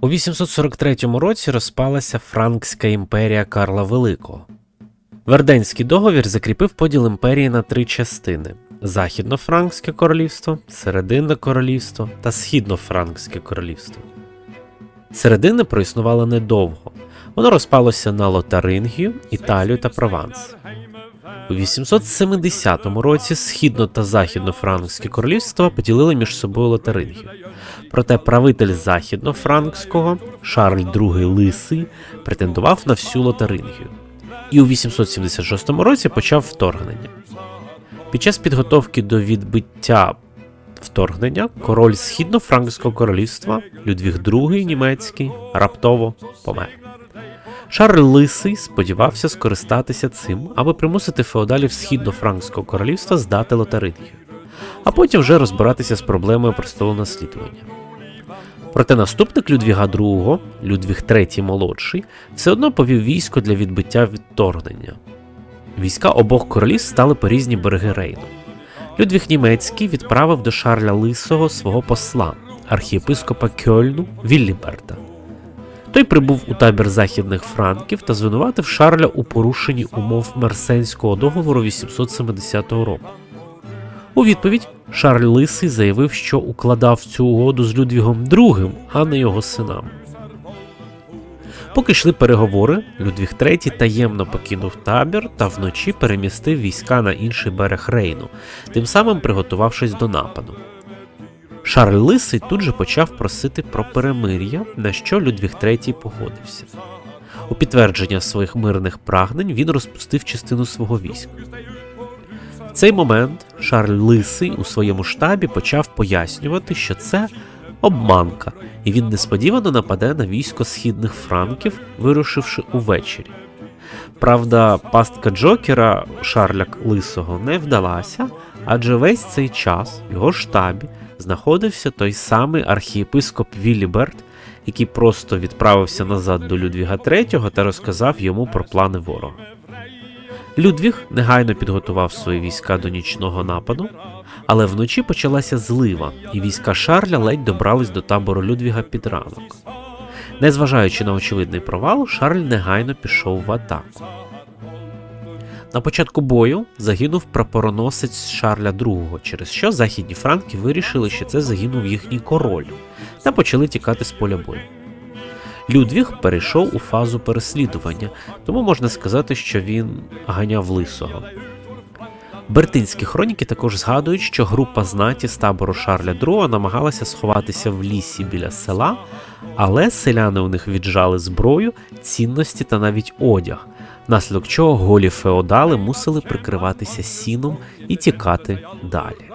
У 843 році розпалася Франкська імперія Карла Великого. Верденський договір закріпив поділ імперії на три частини: Західнофранкське королівство, Серединне королівство та Східнофранкське королівство. Серединне проіснувало недовго. Воно розпалося на Лотарингію, Італію та Прованс. У 870 році східно та західнофранкське королівства поділили між собою Лотарингію. Проте правитель західнофранкського Шарль II Лисий претендував на всю Лотарингію і у 876 році почав вторгнення. Під час підготовки до відбиття вторгнення король східнофранкського королівства Людвіг II німецький раптово помер. Шарль Лисий сподівався скористатися цим, аби примусити феодалів східнофранкського королівства здати Лотарингію, а потім вже розбиратися з проблемою престолонаслідування. Проте наступник Людвіга II, Людвіг III молодший, все одно повів військо для відбиття відторгнення. Війська обох королівств стали по різні береги Рейну. Людвіг Німецький відправив до Шарля Лисого свого посла, архієпископа Кьольну Вілліберта. Той прибув у табір західних франків та звинуватив Шарля у порушенні умов Мерсенського договору 870 року. У відповідь Шарль Лисий заявив, що укладав цю угоду з Людвігом II, а не його синам. Поки йшли переговори, Людвіг III таємно покинув табір та вночі перемістив війська на інший берег Рейну, тим самим приготувавшись до нападу. Шарль Лисий тут же почав просити про перемир'я, на що Людвіг III погодився. У підтвердження своїх мирних прагнень він розпустив частину свого війська. В цей момент Шарль Лисий у своєму штабі почав пояснювати, що це обманка, і він несподівано нападе на військо східних франків, вирушивши увечері. Правда, пастка Джокера Шарля Лисого не вдалася, адже весь цей час його штабі знаходився той самий архієпископ Віліберт, який просто відправився назад до Людвіга III та розказав йому про плани ворога. Людвіг негайно підготував свої війська до нічного нападу, але вночі почалася злива, і війська Шарля ледь добрались до табору Людвіга під ранок. Незважаючи на очевидний провал, Шарль негайно пішов в атаку. На початку бою загинув прапороносець Шарля II, через що західні франки вирішили, що це загинув їхній король, та почали тікати з поля бою. Людвіг перейшов у фазу переслідування, тому можна сказати, що він ганяв лисого. Бертинські хроніки також згадують, що група знаті з табору Шарля II намагалася сховатися в лісі біля села, але селяни у них віджали зброю, цінності та навіть одяг, внаслідок чого голі феодали мусили прикриватися сіном і тікати далі.